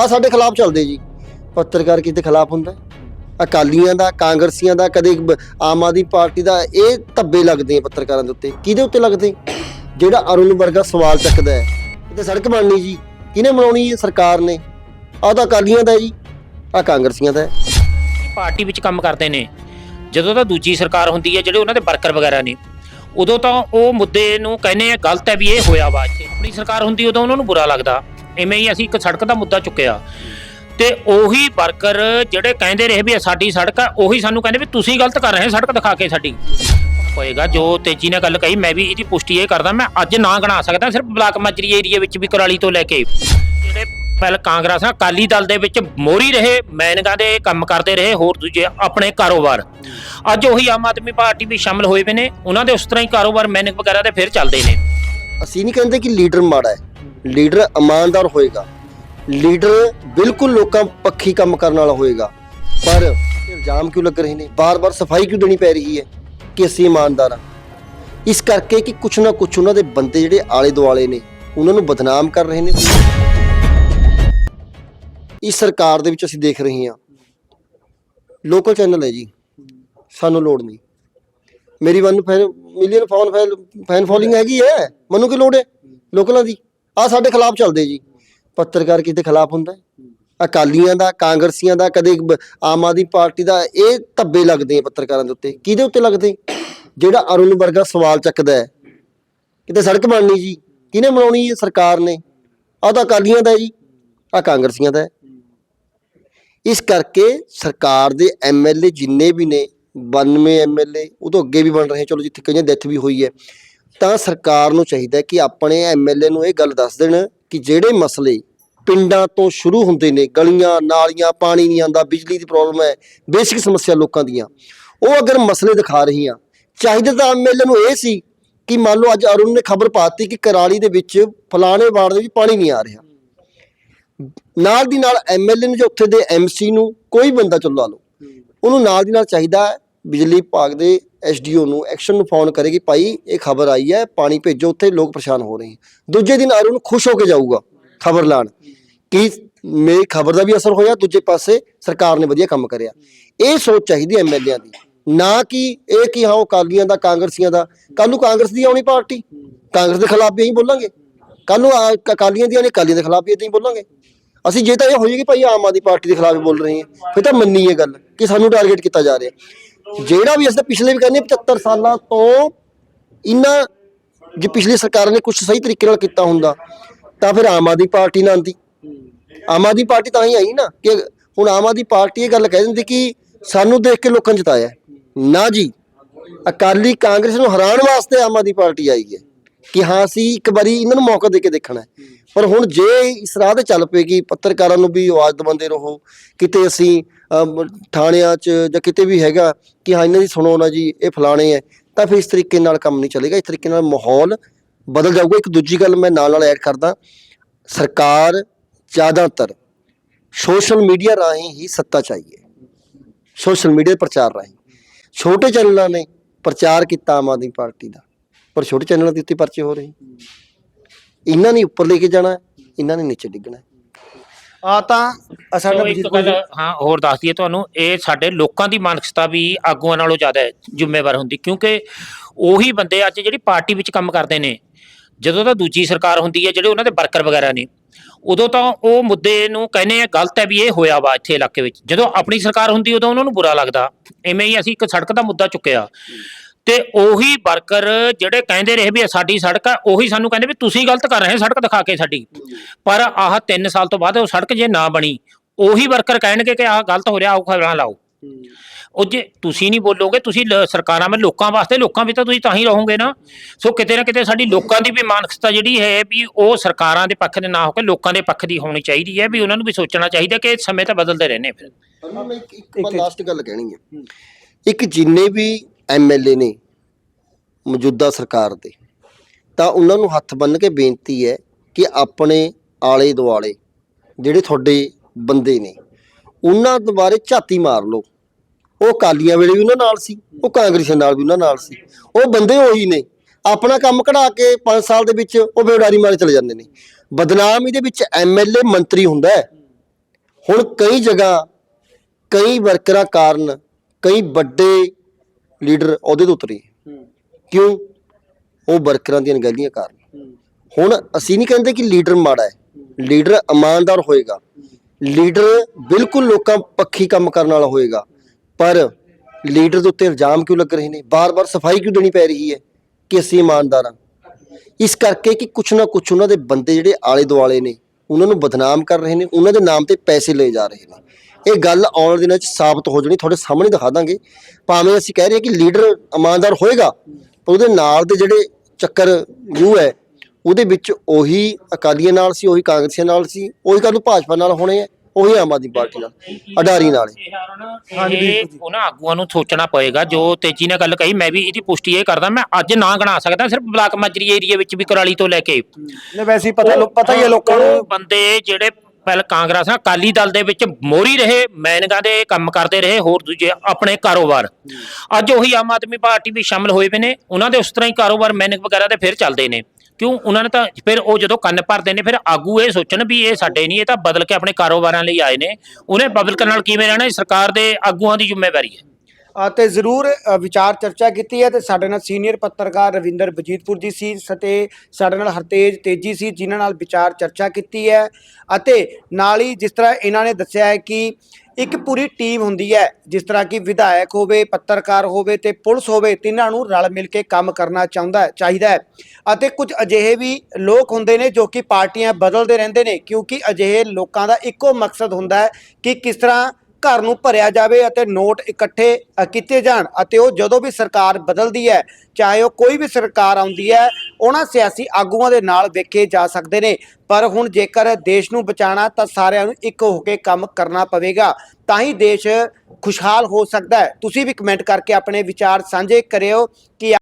ਆ ਸਾਡੇ ਖਿਲਾਫ ਚੱਲਦੇ ਜੀ। ਪੱਤਰਕਾਰ ਕਿਤੇ ਖਿਲਾਫ ਹੁੰਦਾ? ਅਕਾਲੀਆਂ ਦਾ, ਕਾਂਗਰਸੀਆਂ ਦਾ, ਕਦੇ ਬ- ਆਮ ਆਦਮੀ ਪਾਰਟੀ ਦਾ, ਇਹ ਧੱਬੇ ਲੱਗਦੇ ਆ ਪੱਤਰਕਾਰਾਂ ਦੇ ਉੱਤੇ। ਕਿਹਦੇ ਉੱਤੇ ਲੱਗਦੇ? ਜਿਹੜਾ ਅਰੁਣ ਵਰਗਾ ਸਵਾਲ ਚੱਕਦਾ ਹੈ। ਇਹ ਤਾਂ ਸੜਕ ਬਣਨੀ ਜੀ। ਕਿਹਨੇ ਬਣਾਉਣੀ ਹੈ ਸਰਕਾਰ ਨੇ? ਆਹ ਤਾਂ ਅਕਾਲੀਆਂ ਦਾ ਹੈ ਜੀ। ਆਹ ਕਾਂਗਰਸੀਆਂ ਦਾ ਹੈ। ਪਾਰਟੀ ਵਿੱਚ ਕੰਮ ਕਰਦੇ ਨੇ। ਜਦੋਂ ਤਾਂ ਦੂਜੀ ਸਰਕਾਰ ਹੁੰਦੀ ਹੈ, ਜਿਹੜੇ ਉਹਨਾਂ ਦੇ ਵਰਕਰ ਵਗੈਰਾ ਨੇ, ਉਦੋਂ ਤਾਂ ਉਹ ਮੁੱਦੇ ਨੂੰ ਕਹਿੰਦੇ ਆ, ਗਲਤ ਹੈ ਵੀ ਇਹ ਹੋਇਆ ਵਾ ਇੱਥੇ। ਆਪਣੀ ਸਰਕਾਰ ਹੁੰਦੀ ਉਦੋਂ ਉਹਨਾਂ ਨੂੰ ਬੁਰਾ ਲੱਗਦਾ। ਐਵੇਂ ਹੀ ਅਸੀਂ ਇੱਕ ਸੜਕ ਦਾ ਮੁੱਦਾ ਚੁੱਕਿਆ। ਤੇ ਉਹੀ ਵਰਕਰ ਜਿਹੜੇ ਕਹਿੰਦੇ ਰਹੇ ਵੀ ਇਹ ਸਾਡੀ ਸੜਕ ਆ, ਉਹੀ ਸਾਨੂੰ ਕਹਿੰਦੇ ਵੀ ਤੁਸੀਂ ਗਲਤ ਕਰ ਰਹੇ ਹੋ, ਸੜਕ ਦਿਖਾ ਕੇ ਸਾਡੀ। ਹੋਏਗਾ ਜੋ ਤੇਜ਼ੀ ਨਾਲ ਗੱਲ ਕਹੀ, ਮੈਂ ਵੀ ਇਹਦੀ ਪੁਸ਼ਟੀ ਇਹ ਕਰਦਾ, ਮੈਂ ਅੱਜ ਨਾ ਗਣਾ ਸਕਦਾ, ਸਿਰਫ ਬਲਾਕ ਮਾਜਰੀ ਏਰੀਆ ਵਿੱਚ ਵੀ ਕੁਰਾਲੀ ਤੋਂ ਲੈ ਕੇ। ਜਿਹੜੇ ਪਹਿਲ ਕਾਂਗਰਸ ਨਾਲ ਅਕਾਲੀ ਦਲ ਦੇ ਵਿੱਚ ਮੋਰੀ ਰਹੇ, ਮੈਨਗਾ ਦੇ ਕੰਮ ਕਰਦੇ ਰਹੇ, ਹੋਰ ਦੂਜੇ ਆਪਣੇ ਕਾਰੋਬਾਰ। ਅੱਜ ਉਹੀ ਆਮ ਆਦਮੀ ਪਾਰਟੀ ਵੀ ਸ਼ਾਮਲ ਹੋਏ ਪਏ ਨੇ, ਉਹਨਾਂ ਦੇ ਉਸ ਤਰ੍ਹਾਂ ਹੀ ਕਾਰੋਬਾਰ ਮੈਨਿਕ ਵਗੈਰਾ ਦੇ ਫਿਰ ਚੱਲਦੇ ਨੇ। ਅਸੀਂ ਨਹੀਂ ਕਹਿੰਦੇ ਕਿ ਲੀਡਰ ਮਾੜਾ ਹੈ। ਲੀਡਰ ਇਮਾਨਦਾਰ ਹੋਏਗਾ। ਲੀਡਰ ਬਿਲਕੁਲ ਲੋਕਾਂ ਪੱਖੀ ਕੰਮ ਕਰਨ ਵਾਲਾ ਹੋਏਗਾ। ਪਰ ਇਲਜ਼ਾਮ ਕਿਉਂ ਲੱਗ ਰਹੇ ਨੇ? ਬਾਰ-ਬਾਰ ਸਫ਼ਾਈ ਕਿਉਂ ਦੇਣੀ ਪੈ ਰਹੀ ਹੈ ਕਿ ਅਸੀਂ ਇਮਾਨਦਾਰ ਹਾਂ? ਇਸ ਕਰਕੇ ਕਿ ਕੁਛ ਨਾ ਕੁਛ ਉਹਨਾਂ ਦੇ ਬੰਦੇ ਜਿਹੜੇ ਆਲੇ ਦੁਆਲੇ ਨੇ, ਉਹਨਾਂ ਨੂੰ ਬਦਨਾਮ ਕਰ ਰਹੇ ਨੇ। ਇਸ ਸਰਕਾਰ ਦੇ ਵਿੱਚ ਅਸੀਂ ਦੇਖ ਰਹੇ ਹਾਂ। ਲੋਕਲ ਚੈਨਲ ਹੈ ਜੀ। ਸਾਨੂੰ ਲੋੜ ਨਹੀਂ। ਮੇਰੀ one million phone fan following ਹੈਗੀ ਹੈ। ਮੈਨੂੰ ਕੀ ਲੋੜ ਹੈ? ਲੋਕਲਾਂ ਦੀ। ਆ ਸਾਡੇ ਖਿਲਾਫ ਚੱਲਦੇ ਜੀ। ਪੱਤਰਕਾਰ ਕਿਤੇ ਖਿਲਾਫ ਹੁੰਦਾ? ਅਕਾਲੀਆਂ ਦਾ, ਕਾਂਗਰਸੀਆਂ ਦਾ, ਕਦੇ ਬ- ਆਮ ਆਦਮੀ ਪਾਰਟੀ ਦਾ, ਇਹ ਧੱਬੇ ਲੱਗਦੇ ਆ ਪੱਤਰਕਾਰਾਂ ਦੇ ਉੱਤੇ। ਕਿਹਦੇ ਉੱਤੇ ਲੱਗਦੇ? ਜਿਹੜਾ ਅਰੁਣ ਵਰਗਾ ਸਵਾਲ ਚੱਕਦਾ ਹੈ। ਕਿਤੇ ਸੜਕ ਬਣਨੀ ਜੀ। ਕਿਹਨੇ ਬਣਾਉਣੀ ਹੈ? ਸਰਕਾਰ ਨੇ। ਆਹ ਤਾਂ ਅਕਾਲੀਆਂ ਦਾ ਹੈ ਜੀ। ਆ ਕਾਂਗਰਸੀਆਂ ਦਾ ਹੈ। ਇਸ ਕਰਕੇ ਸਰਕਾਰ ਦੇ ਐਮਐਲਏ ਜਿੰਨੇ ਵੀ ਨੇ 92 ਐਮਐਲਏ ਉਹ ਤੋਂ ਅੱਗੇ ਵੀ ਬਣ ਰਹੇ ਚਲੋ ਜਿੱਥੇ ਕਈਆਂ ਡੈਥ ਵੀ ਹੋਈ ਹੈ। ਤਾਂ ਸਰਕਾਰ ਨੂੰ ਚਾਹੀਦਾ ਕਿ ਆਪਣੇ ਐਮਐਲਏ ਨੂੰ ਇਹ ਗੱਲ ਦੱਸ ਦੇਣ ਕਿ ਜਿਹੜੇ ਮਸਲੇ ਪਿੰਡਾਂ ਤੋਂ ਸ਼ੁਰੂ ਹੁੰਦੇ ਨੇ, ਗਲੀਆਂ, ਨਾਲੀਆਂ, ਪਾਣੀ ਨਹੀਂ ਆਉਂਦਾ, ਬਿਜਲੀ ਦੀ ਪ੍ਰੋਬਲਮ ਹੈ, ਬੇਸਿਕ ਸਮੱਸਿਆ ਲੋਕਾਂ ਦੀਆਂ। ਉਹ ਅਗਰ ਮਸਲੇ ਦਿਖਾ ਰਹੀਆਂ, ਚਾਹੀਦਾ ਤਾਂ ਐਮਐਲਏ ਨੂੰ ਇਹ ਸੀ ਕਿ ਮੰਨ ਲਓ ਅੱਜ ਅਰੁਣ ਨੇ ਖਬਰ ਪਾਤੀ ਕਿ ਕਰਾਲੀ ਦੇ ਵਿੱਚ ਫਲਾਣੇ ਵਾਰਡ ਦੇ ਵਿੱਚ ਪਾਣੀ ਨਹੀਂ ਆ ਰਿਹਾ। ਨਾਲ ਦੀ ਨਾਲ ਐਮਐਲਏ ਨੂੰ ਜਾਂ ਉੱਥੇ ਦੇ ਐਮਸੀ ਨੂੰ ਕੋਈ ਬੰਦਾ ਚੁੱਲਾ ਲਓ, ਉਹਨੂੰ ਨਾਲ ਦੀ ਨਾਲ ਚਾਹੀਦਾ ਬਿਜਲੀ ਵਿਭਾਗ ਦੇ ਐਸਡੀਓ ਨੂੰ ਐਕਸ਼ਨ ਨੂੰ ਫੋਨ ਕਰੇ ਕਿ ਭਾਈ ਇਹ ਖਬਰ ਆਈ ਹੈ, ਪਾਣੀ ਭੇਜੋ, ਉੱਥੇ ਲੋਕ ਪਰੇਸ਼ਾਨ ਹੋ ਰਹੇ ਹਨ ਦੂਜੇ ਦਿਨ ਅਰੁਣ ਖੁਸ਼ ਹੋ ਕੇ ਜਾਊਗਾ ਖਬਰ ਲਾਣ। ਕਿ ਮੇਰੀ ਖਬਰ ਦਾ ਵੀ ਅਸਰ ਹੋਇਆ, ਦੂਜੇ ਪਾਸੇ ਸਰਕਾਰ ਨੇ ਵਧੀਆ ਕੰਮ ਕਰਿਆ। ਇਹ ਸੋਚ ਚਾਹੀਦੀ ਐਮਐਲਏਆਂ ਦੀ। ਨਾ ਕਿ ਇਹ ਕਿ ਹਾਂ, ਉਹ ਕਾਲੀਆਂ ਦਾ, ਕਾਂਗਰਸੀਆਂ ਦਾ। ਕੱਲ ਨੂੰ ਕਾਂਗਰਸ ਦੀ ਆਉਣੀ ਪਾਰਟੀ। ਕਾਂਗਰਸ ਦੇ ਖਿਲਾਫ ਵੀ ਅਸੀਂ ਬੋਲਾਂਗੇ। ਕੱਲ ਨੂੰ ਆ- ਅਕਾਲੀਆਂ ਦੀ ਆਉਣੀ, ਅਕਾਲੀਆਂ ਦੇ ਖਿਲਾਫ ਵੀ ਇਦਾਂ ਹੀ ਬੋਲਾਂਗੇ। ਅਸੀਂ ਜੇ ਤਾਂ ਇਹ ਹੋਈ ਕਿ ਭਾਈ ਆਮ ਆਦਮੀ ਪਾਰਟੀ ਦੇ ਖਿਲਾਫ ਬੋਲ ਰਹੇ ਹਾਂ। ਫਿਰ ਤਾਂ ਮੰਨੀ ਇਹ ਗੱਲ ਕਿ ਸਾਨੂੰ ਟਾਰਗੇਟ ਕੀਤਾ ਜਾ ਰਿਹਾ। ਜਿਹੜਾ ਵੀ ਅਸੀਂ ਪਿਛਲੇ ਵੀ ਕਹਿੰਦੇ 75 ਸਾਲਾਂ ਤੋਂ ਇਹਨਾਂ ਜੇ ਪਿਛਲੀ ਸਰਕਾਰ ਨੇ ਕੁਝ ਸਹੀ ਤਰੀਕੇ ਨਾਲ ਕੀਤਾ ਹੁੰਦਾ, ਤਾਂ ਫਿਰ ਆਮ ਆਦਮੀ ਪਾਰਟੀ ਨਾ ਆਂਦੀ ਆਮ ਆਦਮੀ ਪਾਰਟੀ ਤਾਂ ਹੀ ਆਈ ਨਾ ਕਿ ਹੁਣ ਆਮ ਆਦਮੀ ਪਾਰਟੀ ਇਹ ਗੱਲ ਕਹਿ ਦਿੰਦੀ ਕਿ ਸਾਨੂੰ ਦੇਖ ਕੇ ਲੋਕਾਂ ਨੇ ਜਿਤਾਇਆ। ਨਾ ਜੀ, ਅਕਾਲੀ ਕਾਂਗਰਸ ਨੂੰ ਹਰਾਉਣ ਵਾਸਤੇ ਆਮ ਆਦਮੀ ਪਾਰਟੀ ਆਈ ਹੈ ਕਿ ਹਾਂ ਅਸੀਂ ਇੱਕ ਵਾਰੀ ਇਹਨਾਂ ਨੂੰ ਮੌਕਾ ਦੇ ਕੇ ਦੇਖਣਾ ਪਰ ਹੁਣ ਜੇ ਇਸ ਰਾਹ ਤੇ ਚੱਲ ਪਏਗੀ, ਪੱਤਰਕਾਰਾਂ ਨੂੰ ਵੀ ਆਵਾਜ਼ ਦਵਾਉਂਦੇ ਰਹੋ, ਕਿਤੇ ਅਸੀਂ ਥਾਣਿਆਂ 'ਚ ਜਾਂ ਕਿਤੇ ਵੀ ਹੈਗਾ ਕਿ ਹਾਂ, ਇਹਨਾਂ ਦੀ ਸੁਣੋ ਨਾ ਜੀ, ਇਹ ਫਲਾਣੇ ਹੈ ਤਾਂ ਫਿਰ ਇਸ ਤਰੀਕੇ ਨਾਲ ਕੰਮ ਨਹੀਂ ਚੱਲੇਗਾ, ਇਸ ਤਰੀਕੇ ਨਾਲ ਮਾਹੌਲ ਬਦਲ ਜਾਊਗਾ। ਇੱਕ ਦੂਜੀ ਗੱਲ ਮੈਂ ਨਾਲ ਨਾਲ ਐਡ ਕਰਦਾ, ਸਰਕਾਰ ਜ਼ਿਆਦਾਤਰ ਸੋਸ਼ਲ ਮੀਡੀਆ ਰਾਹੀਂ ਹੀ ਸੱਤਾ ਚਾਹੀਏ ਸੋਸ਼ਲ ਮੀਡੀਆ ਪ੍ਰਚਾਰ ਰਾਹੀਂ। ਛੋਟੇ ਚੈਨਲਾਂ ਨੇ ਪ੍ਰਚਾਰ ਕੀਤਾ ਆਮ ਆਦਮੀ ਪਾਰਟੀ ਦਾ, ਪਰ ਛੋਟੇ ਚੈਨਲਾਂ ਦੇ ਉੱਤੇ ਪਰਚੇ ਹੋ ਰਹੇ। ਇਹਨਾਂ ਨੇ ਉੱਪਰ ਲੈ ਕੇ ਜਾਣਾ, ਇਹਨਾਂ ਨੇ ਨੀਚੇ ਡਿੱਗਣਾ। ਆ ਤਾਂ ਚਲੋ ਇੱਕ ਗੱਲ ਹਾਂ ਹੋਰ ਦੱਸ ਦਈਏ ਤੁਹਾਨੂੰ ਇਹ ਸਾਡੇ ਲੋਕਾਂ ਦੀ ਮਾਨਸਿਕਤਾ ਵੀ ਆਗੂਆਂ ਨਾਲੋਂ ਜ਼ਿਆਦਾ ਜ਼ਿੰਮੇਵਾਰ ਹੁੰਦੀ ਕਿਉਂਕਿ ਉਹੀ ਬੰਦੇ ਅੱਜ ਜਿਹੜੀ ਪਾਰਟੀ ਵਿੱਚ ਕੰਮ ਕਰਦੇ ਨੇ ਜਦੋਂ ਤਾਂ ਦੂਜੀ ਸਰਕਾਰ ਹੁੰਦੀ ਹੈ ਜਿਹੜੇ ਉਹਨਾਂ ਦੇ ਵਰਕਰ ਵਗੈਰਾ ਨੇ ਉਦੋਂ ਤਾਂ ਉਹ ਮੁੱਦੇ ਨੂੰ ਕਹਿੰਦੇ ਆ ਗਲਤ ਹੈ ਵੀ ਇਹ ਹੋਇਆ ਵਾ ਇੱਥੇ ਇਲਾਕੇ ਵਿੱਚ ਜਦੋਂ ਆਪਣੀ ਸਰਕਾਰ ਹੁੰਦੀ ਉਦੋਂ ਉਹਨਾਂ ਨੂੰ ਬੁਰਾ ਲੱਗਦਾ ਐਵੇਂ ਹੀ ਅਸੀਂ ਇੱਕ ਸੜਕ ਦਾ ਮੁੱਦਾ ਚੁੱਕਿਆ। ਤੇ ਉਹੀ ਵਰਕਰ ਜਿਹੜੇ ਕਹਿੰਦੇ ਰਹੇ ਵੀ ਇਹ ਸਾਡੀ ਸੜਕ ਆ, ਉਹੀ ਸਾਨੂੰ ਕਹਿੰਦੇ ਵੀ ਤੁਸੀਂ ਗਲਤ ਕਰ ਰਹੇ ਹੋ ਸੜਕ ਦਿਖਾ ਕੇ ਸਾਡੀ। ਪਰ ਆਹ 3 ਸਾਲ ਤੋਂ ਬਾਅਦ ਉਹ ਸੜਕ ਜੇ ਨਾ ਬਣੀ, ਉਹੀ ਵਰਕਰ ਕਹਿਣਗੇ ਕਿ ਆਹ ਗਲਤ ਹੋ ਰਿਹਾ ਆਓ ਖਬਰਾਂ ਲਾਓ। ਉਹ ਜੇ ਤੁਸੀਂ ਨਹੀਂ ਬੋਲੋਗੇ, ਤੁਸੀਂ ਸਰਕਾਰਾਂ ਵਿੱਚ ਲੋਕਾਂ ਵਾਸਤੇ, ਲੋਕਾਂ ਵਿੱਚ ਤਾਂ ਤੁਸੀਂ ਤਾਂ ਹੀ ਰਹੋਗੇ ਨਾ। ਸੋ ਕਿਤੇ ਨਾ ਕਿਤੇ ਸਾਡੀ ਲੋਕਾਂ ਦੀ ਵੀ ਮਾਨਸਿਕਤਾ ਜਿਹੜੀ ਹੈ ਵੀ ਉਹ ਸਰਕਾਰਾਂ ਦੇ ਪੱਖ ਦੇ ਨਾ ਹੋ ਕੇ ਲੋਕਾਂ ਦੇ ਪੱਖ ਦੀ ਹੋਣੀ ਚਾਹੀਦੀ ਹੈ, ਵੀ ਉਹਨਾਂ ਨੂੰ ਵੀ ਸੋਚਣਾ ਚਾਹੀਦਾ ਕਿ ਸਮੇਂ ਤਾਂ ਬਦਲਦੇ ਰਹਿੰਦੇ ਫਿਰ। ਮੈਂ ਇੱਕ ਲਾਸਟ ਗੱਲ ਕਹਿਣੀ ਹੈ। ਇੱਕ ਜਿੰਨੇ ਵੀ ਐਮਐਲਏ ਨੇ ਮੌਜੂਦਾ ਸਰਕਾਰ ਦੇ। ਤਾਂ ਉਹਨਾਂ ਨੂੰ ਹੱਥ ਬੰਨ ਕੇ ਬੇਨਤੀ ਹੈ ਕਿ ਆਪਣੇ ਆਲੇ ਦੁਆਲੇ ਜਿਹੜੇ ਤੁਹਾਡੇ ਬੰਦੇ ਨੇ, ਉਹਨਾਂ ਦੁਆਰੇ ਝਾਤੀ ਮਾਰ ਲਓ। ਉਹ ਕਾਲੀਆਂ ਵੇਲੇ ਵੀ ਉਹਨਾਂ ਨਾਲ ਸੀ, ਉਹ ਕਾਂਗਰਸੀਆਂ ਨਾਲ ਵੀ ਉਹਨਾਂ ਨਾਲ ਸੀ। ਉਹ ਬੰਦੇ ਉਹੀ ਨੇ। ਆਪਣਾ ਕੰਮ ਕਢਾ ਕੇ 5 ਸਾਲ ਦੇ ਵਿੱਚ ਉਹ ਬੇੜਾਰੀ ਮਾਰੇ ਚਲੇ ਜਾਂਦੇ ਨੇ। ਬਦਨਾਮੀ ਦੇ ਵਿੱਚ ਐਮਐਲਏ ਮੰਤਰੀ ਹੁੰਦਾ ਹੈ। ਹੁਣ ਕਈ ਜਗ੍ਹਾ ਕਈ ਵਰਕਰਾਂ ਕਾਰਨ ਕਈ ਵੱਡੇ ਲੀਡਰ ਅਹੁਦੇ ਤੋਂ ਉਤਰੇ। ਕਿਉਂ? ਉਹ ਵਰਕਰਾਂ ਦੀਆਂ ਅਣਗਹਿਲੀਆਂ ਕਾਰਨ। ਹੁਣ ਅਸੀਂ ਨਹੀਂ ਕਹਿੰਦੇ ਕਿ ਲੀਡਰ ਮਾੜਾ ਹੈ। ਲੀਡਰ ਇਮਾਨਦਾਰ ਹੋਏਗਾ। ਲੀਡਰ ਬਿਲਕੁਲ ਲੋਕਾਂ ਪੱਖੀ ਕੰਮ ਕਰਨ ਵਾਲਾ ਹੋਏਗਾ। ਪਰ ਲੀਡਰ ਦੇ ਉੱਤੇ ਇਲਜ਼ਾਮ ਕਿਉਂ ਲੱਗ ਰਹੇ ਨੇ? ਬਾਰ-ਬਾਰ ਸਫ਼ਾਈ ਕਿਉਂ ਦੇਣੀ ਪੈ ਰਹੀ ਹੈ ਕਿ ਅਸੀਂ ਇਮਾਨਦਾਰ ਹਾਂ? ਇਸ ਕਰਕੇ ਕਿ ਕੁਛ ਨਾ ਕੁਛ ਉਹਨਾਂ ਦੇ ਬੰਦੇ ਜਿਹੜੇ ਆਲੇ ਦੁਆਲੇ ਨੇ ਉਹਨਾਂ ਨੂੰ ਬਦਨਾਮ ਕਰ ਰਹੇ ਨੇ ਉਹਨਾਂ ਦੇ ਨਾਮ ਤੇ ਪੈਸੇ ਲਏ ਜਾ ਰਹੇ ਨੇ। ਇਹ ਗੱਲ ਆਉਣ ਵਾਲੇ ਦਿਨਾਂ 'ਚ ਸਾਬਤ ਹੋ ਜਾਣੀ ਤੁਹਾਡੇ ਸਾਹਮਣੇ ਦਿਖਾ ਦਾਂਗੇ। ਭਾਵੇਂ ਅਸੀਂ ਕਹਿ ਰਹੇ ਹਾਂ ਕਿ ਲੀਡਰ ਇਮਾਨਦਾਰ ਹੋਏਗਾ ਪਰ ਉਹਦੇ ਨਾਲ ਦੇ ਜਿਹੜੇ ਚੱਕਰ ਯੂ ਹੈ ਉਹਦੇ ਵਿੱਚ ਉਹੀ ਅਕਾਲੀਆਂ ਨਾਲ ਸੀ ਉਹੀ ਕਾਂਗਰਸੀਆਂ ਨਾਲ ਸੀ ਉਹੀ ਕੱਲ੍ਹ ਨੂੰ ਭਾਜਪਾ ਨਾਲ ਹੋਣੇ ਆ ਉਹੀ ਆਮ ਆਦਮੀ ਪਾਰਟੀ ਨਾਲ ਅਡਾਰੀ ਨਾਲ। ਇਹ ਉਹਨਾਂ ਆਗੂਆਂ ਨੂੰ ਸੋਚਣਾ ਪਏਗਾ ਜੋ ਤੇਜ਼ੀ ਨਾਲ ਗੱਲ ਕਹੀ ਮੈਂ ਵੀ ਇਹਦੀ ਪੁਸ਼ਟੀ ਇਹ ਕਰਦਾ ਮੈਂ ਅੱਜ ਨਾ ਗਣਾ ਸਕਦਾ ਸਿਰਫ ਬਲਾਕ ਮਾਜਰੀ ਏਰੀਆ ਵਿੱਚ ਵੀ ਕੁਰਾਲੀ ਤੋਂ ਲੈ ਕੇ। ਨੇ ਵੈਸੇ ਪਤਾ ਲੋ- ਪਤਾ ਹੀ ਹੈ ਲੋਕਾਂ ਨੂੰ। ਬੰਦੇ ਜਿਹੜੇ ਪਹਿਲ ਕਾਂਗਰਸ ਨਾਲ ਅਕਾਲੀ ਦਲ ਦੇ ਵਿੱਚ ਮੋਰੀ ਰਹੇ, ਮੈਨਗਾ ਦੇ ਕੰਮ ਕਰਦੇ ਰਹੇ, ਹੋਰ ਦੂਜੇ ਆਪਣੇ ਕਾਰੋਬਾਰ। ਅੱਜ ਉਹੀ ਆਮ ਆਦਮੀ ਪਾਰਟੀ ਵੀ ਸ਼ਾਮਲ ਹੋਏ ਪਏ ਨੇ, ਉਹਨਾਂ ਦੇ ਉਸ ਤਰ੍ਹਾਂ ਹੀ ਕਾਰੋਬਾਰ ਮੈਨਗ ਵਗੈਰਾ ਦੇ ਫਿਰ ਚੱਲਦੇ ਨੇ। ਕਿਉਂ? ਉਹਨਾਂ ਨੇ ਤਾਂ ਫਿਰ ਉਹ ਜਦੋਂ ਕੰਨ ਭਰਦੇ ਨੇ, ਫਿਰ ਆਗੂ ਇਹ ਸੋਚਣ ਵੀ ਇਹ ਸਾਡੇ ਨਹੀਂ, ਇਹ ਤਾਂ ਬਦਲ ਕੇ ਆਪਣੇ ਕਾਰੋਬਾਰਾਂ ਲਈ ਆਏ ਨੇ। ਉਹਨੇ ਪਬਲਿਕ ਨਾਲ ਕਿਵੇਂ ਰਹਿਣਾ? ਇਹ ਸਰਕਾਰ ਦੇ ਆਗੂਆਂ ਦੀ ਜ਼ਿੰਮੇਵਾਰੀ ਹੈ। ਤੇ ਜ਼ਰੂਰ ਵਿਚਾਰ ਚਰਚਾ ਕੀਤੀ ਹੈ ਤੇ ਸਾਡੇ ਨਾਲ ਸੀਨੀਅਰ ਪੱਤਰਕਾਰ ਰਵਿੰਦਰ ਬਜੀਤਪੁਰ ਜੀ ਸੀ ਅਤੇ ਸਾਡੇ ਨਾਲ ਹਰਤੇਜ ਤੇਜੀ ਸੀ, ਜਿਨ੍ਹਾਂ ਨਾਲ ਵਿਚਾਰ ਚਰਚਾ ਕੀਤੀ ਹੈ ਅਤੇ ਨਾਲ ਹੀ ਜਿਸ ਤਰ੍ਹਾਂ ਇਹਨਾਂ ਨੇ ਦੱਸਿਆ ਹੈ ਕਿ ਇੱਕ ਪੂਰੀ ਟੀਮ ਹੁੰਦੀ ਹੈ, ਜਿਸ ਤਰ੍ਹਾਂ ਕਿ ਵਿਧਾਇਕ ਹੋਵੇ, ਪੱਤਰਕਾਰ ਹੋਵੇ ਤੇ ਪੁਲਿਸ ਹੋਵੇ, ਤਿੰਨਾਂ ਨੂੰ ਰਲ ਮਿਲ ਕੇ ਕੰਮ ਕਰਨਾ ਚਾਹੁੰਦਾ, ਚਾਹੀਦਾ ਹੈ ਅਤੇ ਕੁਝ ਅਜਿਹੇ ਵੀ ਲੋਕ ਹੁੰਦੇ ਨੇ ਜੋ ਕਿ ਪਾਰਟੀਆਂ ਬਦਲਦੇ ਰਹਿੰਦੇ ਨੇ, ਕਿਉਂਕਿ ਅਜਿਹੇ ਲੋਕਾਂ ਦਾ ਇੱਕੋ ਮਕਸਦ ਹੁੰਦਾ ਹੈ ਕਿ ਕਿਸ ਤਰ੍ਹਾਂ ਘਰ ਨੂੰ ਭਰਿਆ ਜਾਵੇ ਅਤੇ ਨੋਟ ਇਕੱਠੇ ਕੀਤੇ ਜਾਣ ਅਤੇ ਉਹ ਜਦੋਂ ਵੀ ਸਰਕਾਰ ਬਦਲਦੀ ਹੈ, ਚਾਹੇ ਉਹ ਕੋਈ ਵੀ ਸਰਕਾਰ ਆਉਂਦੀ ਹੈ, ਉਹਨਾਂ ਸਿਆਸੀ ਆਗੂਆਂ ਦੇ ਨਾਲ ਵੇਖੇ ਜਾ ਸਕਦੇ ਨੇ। ਪਰ ਹੁਣ ਜੇਕਰ ਦੇਸ਼ ਨੂੰ ਬਚਾਉਣਾ ਤਾਂ ਸਾਰਿਆਂ ਨੂੰ ਇੱਕ ਹੋ ਕੇ ਕੰਮ ਕਰਨਾ ਪਵੇਗਾ। ਤਾਂ ਹੀ ਦੇਸ਼ ਖੁਸ਼ਹਾਲ ਹੋ ਸਕਦਾ ਹੈ। ਤੁਸੀਂ ਵੀ ਕਮੈਂਟ ਕਰਕੇ ਆਪਣੇ ਵਿਚਾਰ ਸਾਂਝੇ ਕਰਿਓ ਕਿ